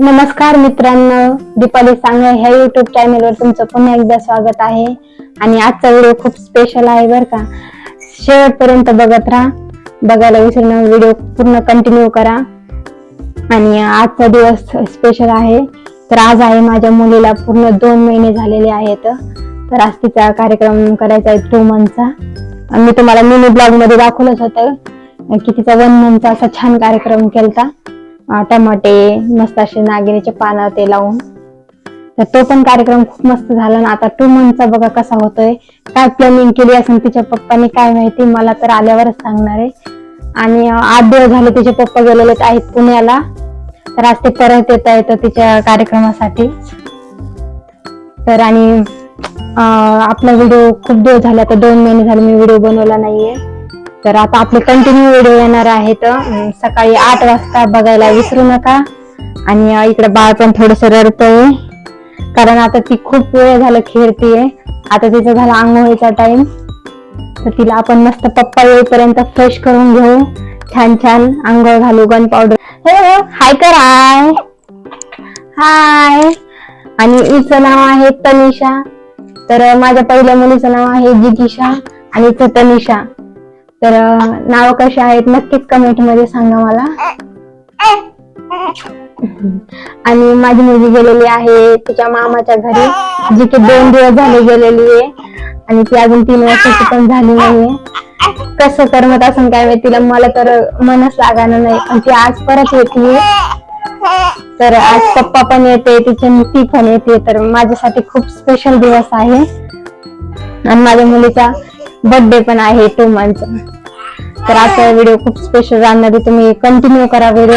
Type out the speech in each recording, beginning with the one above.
नमस्कार मित्रांनो दीपाली सांगा ह्या युट्यूब चॅनलवर तुमचं पुन्हा एकदा स्वागत आहे. आणि आजचा व्हिडिओ खूप स्पेशल आहे बरं का. शेवटपर्यंत बघत राहा. बघायला विसरू नका व्हिडिओ पूर्ण कंटिन्यू करा. आणि आजचा दिवस स्पेशल आहे. तर आज आहे माझ्या मुलीला पूर्ण दोन महिने झालेले आहेत. तर आज तिचा कार्यक्रम करायचा आहे टू मंथचा मी तुम्हाला मिनी ब्लॉगमध्ये दाखवलंच होतं की तिचा वन मंथचा असा छान कार्यक्रम केलता. टमाटे मस्त असे नागिनीचे पानं ते लावून. तर तो पण कार्यक्रम खूप मस्त झाला ना. आता टू मंथचा बघा कसा होतोय. काय प्लॅनिंग केली असेल तिच्या पप्पानी काय माहिती मला तर आल्यावरच सांगणार आहे. आणि आठ दिवस झाले तिचे पप्पा गेलेले आहेत पुण्याला. तर आज ते परत येत आहेत तिच्या कार्यक्रमासाठी. तर आणि आपला व्हिडिओ खूप दिवस झाला आता दोन महिने झाले मी व्हिडिओ बनवला नाहीये. तर आता आपले कंटिन्यू व्हिडिओ येणार आहेत. सकाळी आठ वाजता बघायला विसरू नका. आणि इकडे बाळ पण थोडस रडतंय. कारण आता ती खूप वेळ झालं खेळतीये. आता तिचा झाला आंघोळीचा टाइम तर तिला आपण मस्त पप्पा येईपर्यंत फ्रेश करून घेऊ. छान छान आंघोळ घालू गन पावडर हे हाय कर. हाय हाय आणि हिचं नाव आहे तनिषा. तर माझ्या पहिल्या मुलीचं नाव आहे जिगिशा आणि इथं तनिषा. तर नाव कशी आहेत नक्कीच कमेंटमध्ये सांगा मला. आणि माझी मुलगी गेलेली आहे तिच्या मामाच्या घरी जी की दोन दिवस झाले गेलेली आहे. आणि ती अजून तीन वर्षाची पण झाली नाहीये. कसं करमत असं काय माहिती तिला मला तर मनच लागायला नाही. आणि ती आज परत येते. तर आज पप्पा पण येते तिची ती पण येते. तर माझ्यासाठी खूप स्पेशल दिवस आहे. आणि माझ्या मुलीचा बर्थडे पण आहे टू मंथ तर असा व्हिडिओ खूप स्पेशल राहणार आहे. तुम्ही कंटिन्यू करा व्हिडिओ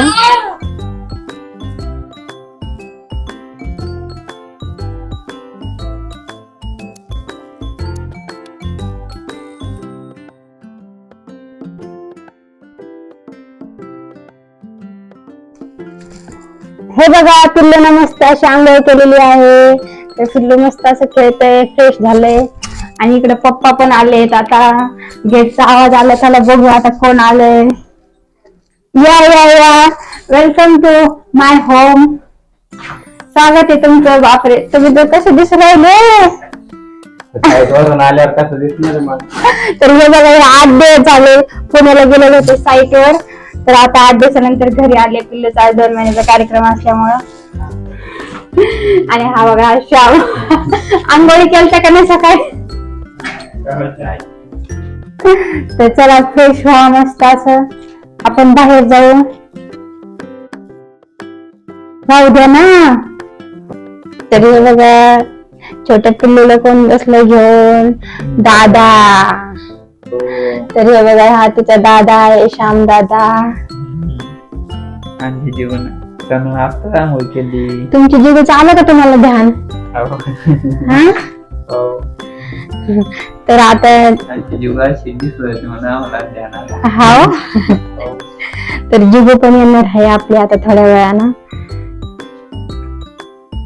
हे बघा पिल्लू मस्त अशी आंघोळ केलेली आहे. तर पिल्लू मस्त असं खेळतय फ्रेश झालंय. आणि इकडे पप्पा पण आलेत आता गेटचा आवाज आला त्याला बघू आता कोण आलंय या या या. वेलकम टू माय होम स्वागत आहे तुमचं. बापरे. तुम्ही तर कसे दिसू राहिले? आल्यावर कसं दिसणार तर हे बघा आठ दिवस झाले. पुण्याला गेलेले होते साईटवर तर आता आठ दिवसानंतर घरी आले. पिल्लूचा आज दोन महिन्याचा कार्यक्रम असल्यामुळं. आणि हा बघा श्याम. आंघोळी केलता का नाही सकाळी? तर चला फ्रेश व्हा मस्त असं. आपण बाहेर जाऊ. राहू द्या ना. तरी बघा छोट्या पिल्लूला कोण बसलं घेऊन? दादा. तर बघा हा तिचा दादा आहे श्याम दादा. आणि जीवन त्यानं आता आंघोळ केली. तुमची जीवाचं आलं का तुम्हाला ध्यान? हो. तर आता आलं. हा हो. तर जिगू पण येणार आहे आपली आता थोड्या वेळानं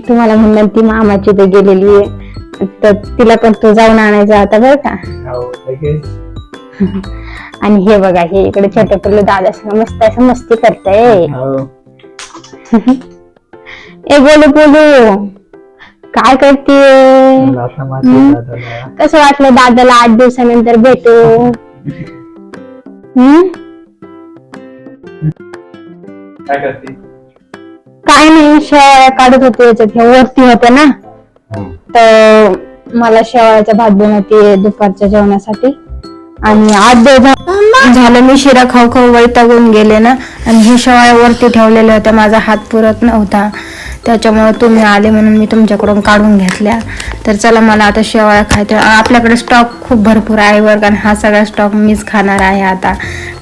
तुम्हाला म्हणणार ती मामाची तर गेलेली आहे तर तिला पण तू जाऊन आणायचं आता बरं का हो. आणि हे बघा हे इकडे छोटे पिल्लू दादा संग मस्त असं मस्ती करताय. ए बोलू बोलू काय करते कसं वाटलं दादाला आठ दिवसानंतर भेटू? काय करते? काय नाही शेवाळ्या काढत होते याच्यात. वरती होते ना? तर मला शेवाळ्याचा भात बनवते दुपारच्या जेवणासाठी. आणि आठ दिवस झालं मी शिरा खाऊ खाऊ वैतागून गेले ना. आणि हे शेवाळ्या वरती ठेवलेल्या होत्या. माझा हात पुरत नव्हता. त्याच्यामुळे तुम्ही आले म्हणून मी तुमच्याकडून काढून घेतल्या. तर चला मला आता शेवाळ्या खायच्या आपल्याकडे स्टॉक खूप भरपूर आहे वर्ग आणि हा सगळा स्टॉक मीच खाणार आहे आता.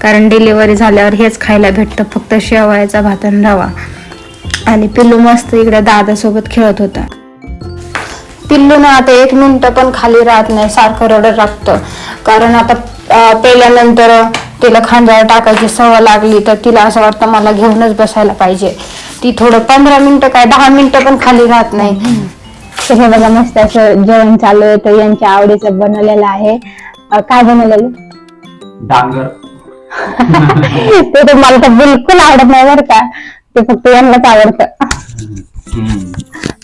कारण डिलिव्हरी झाल्यावर हेच खायला भेटतं फक्त शेवाळ्याचा भात आणि रवा. आणि पिल्लू मस्त इकडे दादासोबत खेळत होता. पिल्लू ना आता एक मिनटं पण खाली राहत नाही सारखं रडत लागतं कारण आता पेल्यानंतर तिला खांद्यावर टाकायची सवय लागली तर तिला असं वाटतं मला घेऊनच बसायला पाहिजे. ती थोडं पंधरा मिनिटं काय दहा मिनिटं पण खाली राहत नाही. तर हे बघा मस्त असं जेवण चालू आहे तर यांच्या आवडीचं बनवलेलं आहे. अं, काय बनवलेलं? डांगर. ते तर मला तर बिलकुल आवडत नाही बरं का. ते फक्त यांनाच आवडतं.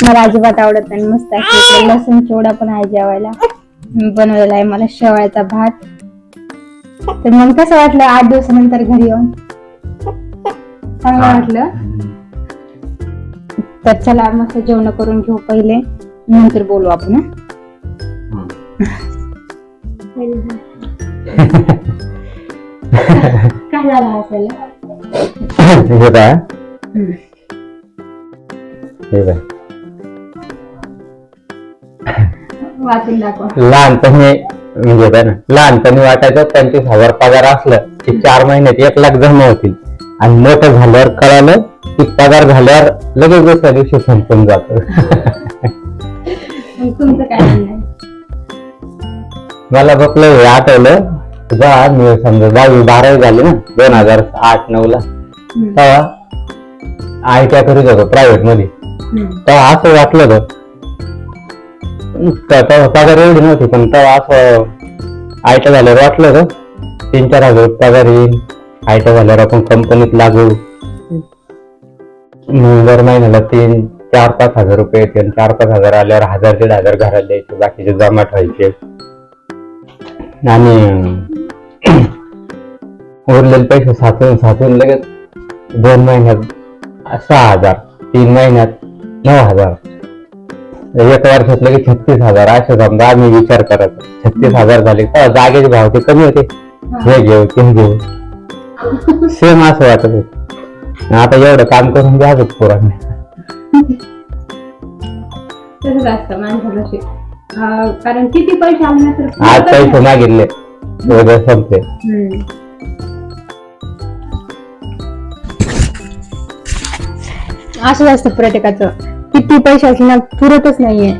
मला अजिबात आवडत नाही. मस्त आहे इकडे लसूण चिवडा पण आहे जेवायला. मी बनवलेला आहे मला शेवळ्याचा भात. तर मग कसं वाटलं आठ दिवसानंतर घरी येऊन? चांगलं वाटलं? तर चला मस्त जेवण करून घेऊ पहिले. नंतर बोलू आपण. काय झालं वाचून दाखवा. लहानपणी म्हणजे काय ना लहानपणी वाटायचं पंचवीस हजार पगार असलं की चार महिन्यात एक लाख जमा होतील. आणि मोठं झाल्यावर कळालं की पगार झाल्यावर लगेच दुसऱ्या दिवशी संपून जात मग तुमचं काय म्हणणं आहे? मला बघलं हे आठवलं जेव्हा मी समजा दहावी बारावी झाली ना दोन हजार आठ नऊ ला हम्म. तेव्हा आय टी करीत होतो प्रायव्हेटमध्ये हम्म. तेव्हा असं वाटलं होतं त- तेव्हा पगार एवढी नव्हती पण तेव्हा असं आय टी झाल्यावर वाटलं होतं तीन चार हजार पगार येईल आय टी झाल्यावर आपण कंपनीत लागू दर महिन्याला तीन चार पाच हजार रुपये येते आणि चार पाच हजार आल्यावर हजार दीड हजार घराला द्यायचे बाकीचे जमा ठेवायचे. आणि उरलेले पैसे साचून साचून लगेच दोन महिन्यात सहा हजार तीन महिन्यात नऊ हजार. एक वर्षात लगेच छत्तीस हजार. असे समजा आम्ही विचार करत. छत्तीस हजार झाले तर जागेचे भाव ते कमी होते. हे घेऊ ते घेऊ. सेम असं वाटत होत. आता एवढं काम करून द्याच पोरांनी. तसंच असतं माणसापाशी अं, कारण किती पैसे आले ना तर आज पैसे मागितले. उद्या संपले. हम्म. असंच असतं प्रत्येकाचं. किती पैसे असले ना पुरतच नाहीये.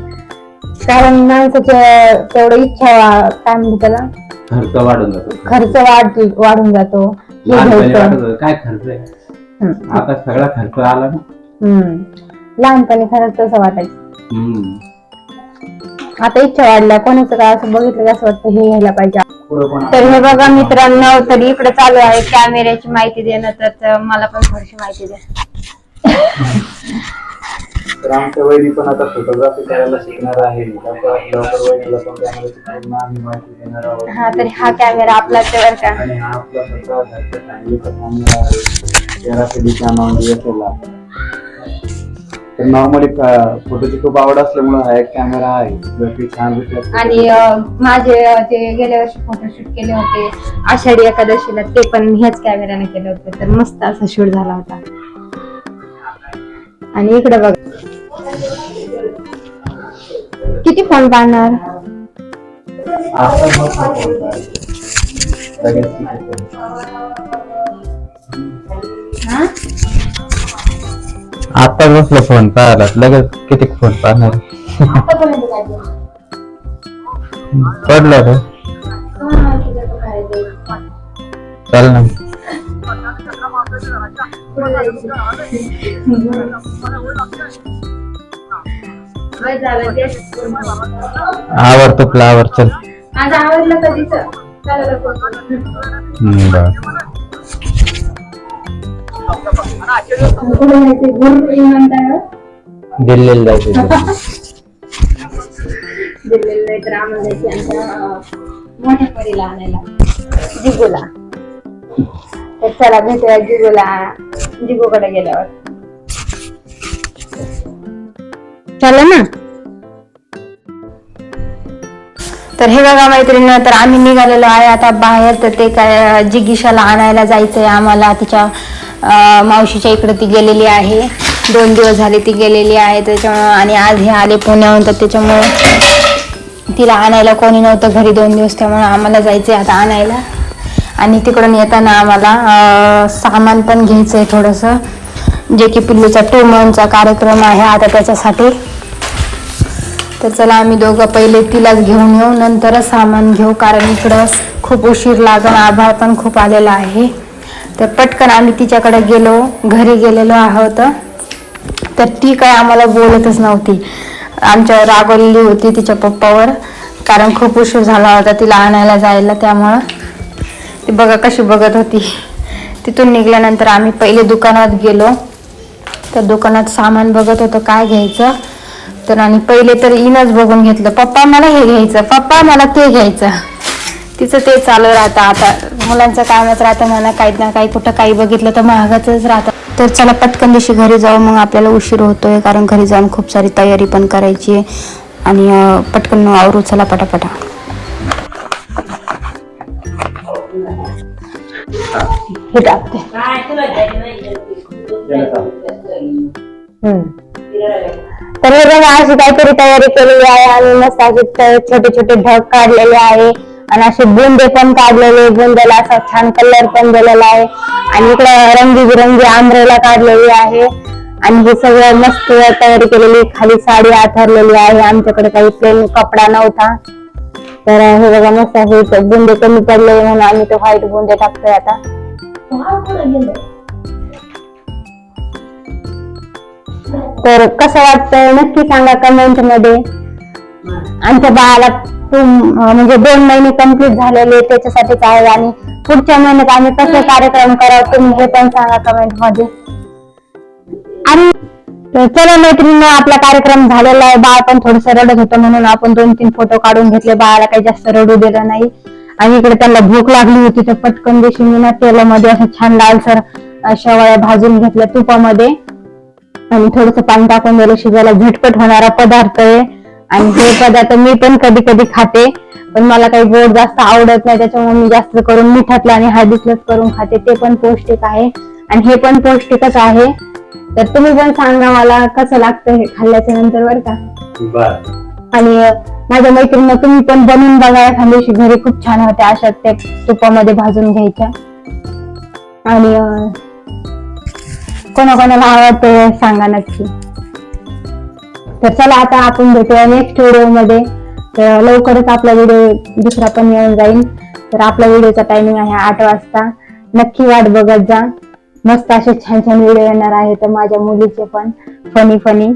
कारण माणसाच्या तेवढं इच्छा वा- काय म्हणते त्याला? खर्च वाढून जातो. खर्च वाढ वाढून जातो. हे घ्यायचं काय खर्च आहे? हम्म. आता सगळा खर्च आला ना. हम्म. लहानपणी खरंच तसं वाटायचं. हम्म. आता इच्छा वाढल्या कोणाचं काय असं बघितलं की असं वाटतं हे घ्यायला पाहिजे. पुढं पण तर हे बघा मित्रांनो तर इकडे चालू आहे. कॅमेऱ्याची माहिती देणं तर तर मला पण थोडीशी माहिती द्या. तर आमच्या वहिनी पण आता फोटोग्राफी करायला शिकणार आहे. लवकर लवकर वहिनीला पण कॅमेऱ्याची पूर्ण आम्ही माहिती देणार आहोत. हा तर हा कॅमेरा आपलाच आहे बरं का. आणि हा आपला स्वतः घरच्या फॅमिलीचा कॅमेरा आहे. तेरा पिढीच्या नॉन तर नॉर्मली फोटोची खूप आवड असल्यामुळे हा एक कॅमेरा आहे. छान आणि अं, माझे अं, जे गेल्या वर्षी फोटोशूट केले होते आषाढी एकादशीला ते पण ह्याच कॅमेऱ्याने केले होते. तर मस्त असा शूट झाला होता. आणि इकडे बघ. किती फोन पाहणार आता आहे. लगेच फोन. आता बसलो फोन पाहायला लगेच किती फोन पाहणार? पडलं रे. चल ना बरं झालं ते. आवर तुपला आवर चल आवडलं कधीच बर दिल्लीला जायचं दिलेलं नाही तर आम्हाला जायचे आमच्या मोठ्या परीला आणायला जिगोला तर चला भेटूया जिगोला जिगोकडे गेल्यावर चला ना. तर हे बघा मैत्रिणी तर आम्ही निघालेलो आहे आता बाहेर तर ते काय जिगीशाला आणायला जायचंय आम्हाला तिच्या मावशीच्या इकडे ती गेलेली आहे. दोन दिवस झाले ती गेलेली आहे. त्याच्यामुळं आणि आज हे आले पुण्याहून तर त्याच्यामुळे तिला आणायला कोणी नव्हतं घरी दोन दिवस. त्यामुळे आम्हाला जायचंय आता आणायला. आणि तिकडून येताना आम्हाला सामान पण घ्यायचं आहे थोडंसं. जे की पिल्लूचा टोमनचा कार्यक्रम आहे आता त्याच्यासाठी. तर चला आम्ही दोघं पहिले तिलाच घेऊन येऊ. नंतरच सामान घेऊ कारण इकडं खूप उशीर लागण आभाळ पण खूप आलेला आहे. तर पटकन आम्ही तिच्याकडे गेलो घरी गेलेलो आहोत. तर ती काय आम्हाला बोलतच नव्हती. आमच्यावर रागवलेली होती तिच्या पप्पावर कारण खूप उशीर झाला होता तिला आणायला जायला त्यामुळं ती बघा कशी बघत होती. तिथून निघाल्यानंतर आम्ही पहिले दुकानात गेलो. तर दुकानात सामान बघत होतं काय घ्यायचं. तर आणि पहिले तर इनच बघून घेतलं पप्पा मला हे घ्यायचं पप्पा मला ते घ्यायचं. तिचं ते चालू राहतं आता. मुलांचं कामच राहतं म्हणा काही ना काही कुठं काही बघितलं तर महागाचंच राहतं. तर चला पटकन दिवशी घरी जाऊ मग आपल्याला उशीर होतोय कारण घरी जाऊन खूप सारी तयारी पण करायची आहे. आणि पटकन आवरू चला पटापटा. हे टाकते. तर हे बघा अशी काहीतरी तयारी केलेली आहे आणि मस्त अशी छोटे छोटे ढग काढलेले आहे. आणि असे बुंदे पण काढलेले बुंद्याला असा छान कलर पण दिलेला आहे. आणि इकडे रंगीबिरंगी आंब्रेला काढलेली आहे. आणि हे सगळं मस्त तयारी केलेली खाली साडी आथरलेली आहे. आमच्याकडे काही प्लेन कपडा नव्हता. तर हे बघा मस्त हे बुंदे कमी पडले म्हणून आम्ही तो व्हाईट बुंदे टाकतोय आता. तर कसं वाटतंय? नक्की सांगा कमेंटमध्ये. आमच्या बाळाला म्हणजे दोन महिने कंप्लीट झालेले त्याच्यासाठीच आहे आणि पुढच्या महिन्यात आम्ही कसे कार्यक्रम करावं तुम्ही हे पण सांगा कमेंटमध्ये. आणि चला मैत्रिणी आपला कार्यक्रम झालेला आहे. बाळ पण थोडस रडत होतं म्हणून आपण दोन तीन फोटो काढून घेतले. बाळाला काही जास्त रडू दिलं नाही. आणि इकडे त्याला भूक लागली होती तर पटकन दिवशी मी ना तेलामध्ये असं छान लालसर अं, शेवया भाजून घेतल्या तुपामध्ये. आणि थोडस पाणी टाकून दिलं. शिजायला झटपट होणारा पदार्थ आहे. आणि हे पदार्थ मी पण कधी कधी खाते पण मला काही गोड जास्त आवडत नाही त्याच्यामुळे मी जास्त करून मिठातलं आणि हळदीतलंच करून खाते ते पण पौष्टिक आहे. आणि हे पण पौष्टिकच आहे. तर तुम्ही पण सांगा मला कसं लागतं हे खाल्ल्याच्या नंतर बरं का? आणि माझ्या मैत्रिणी तुम्ही पण बनवून बघा दिवशी घरी खूप छान होते अशा ते तुपामध्ये भाजून घ्यायच्या. आणि कोणाकोणाला आवडते सांगा नक्की. तर चला आता आपण भेटूया नेक्स्ट व्हिडिओमध्ये. तर लवकरच आपला व्हिडिओ दुसरा पण येऊन जाईल. तर आपला व्हिडिओचा टायमिंग आहे आठ वाजता. नक्की वाट बघत जा. मस्त असे छान छान व्हिडिओ येणार आहे तर माझ्या मुलीचे पण. फनी फनी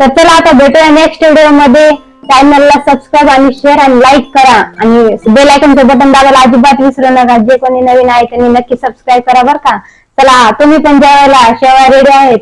तर चला आता भेटूया नेक्स्ट व्हिडिओमध्ये. चॅनलला सबस्क्राईब आणि शेअर आणि लाईक करा. आणि बेल आयकनचं बटन दाबायला अजिबात विसरू नका. जे कोणी नवीन आहे त्यांनी नक्की सबस्क्राईब करा बरं का. चला तुम्ही पण जेवायला शेवा रेडी आहेत.